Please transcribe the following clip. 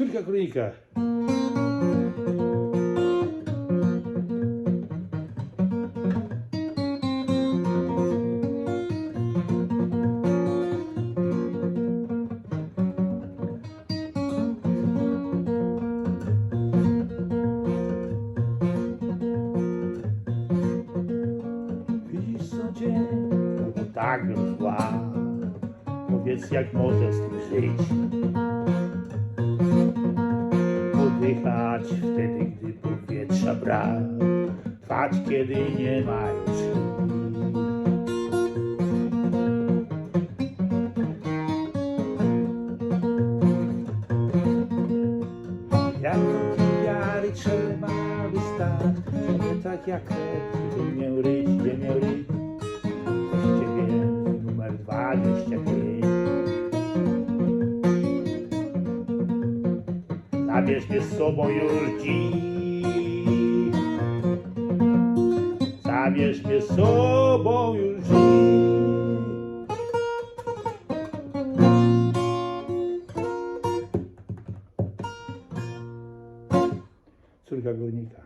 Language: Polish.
Córka królika. Widzisz co dzień, to tak zła. Powiedz jak możesz z żyć. Oddychać wtedy, gdy powietrza brak. Trwać kiedy nie ma już. Jak wiary trzeba wystać, nie tak jak chleb, ziemię ryć, ziemię ryć. Ciebie numer 25. na vez de sobam e urgi. Sabias que sobam e urgi. Córka górnika.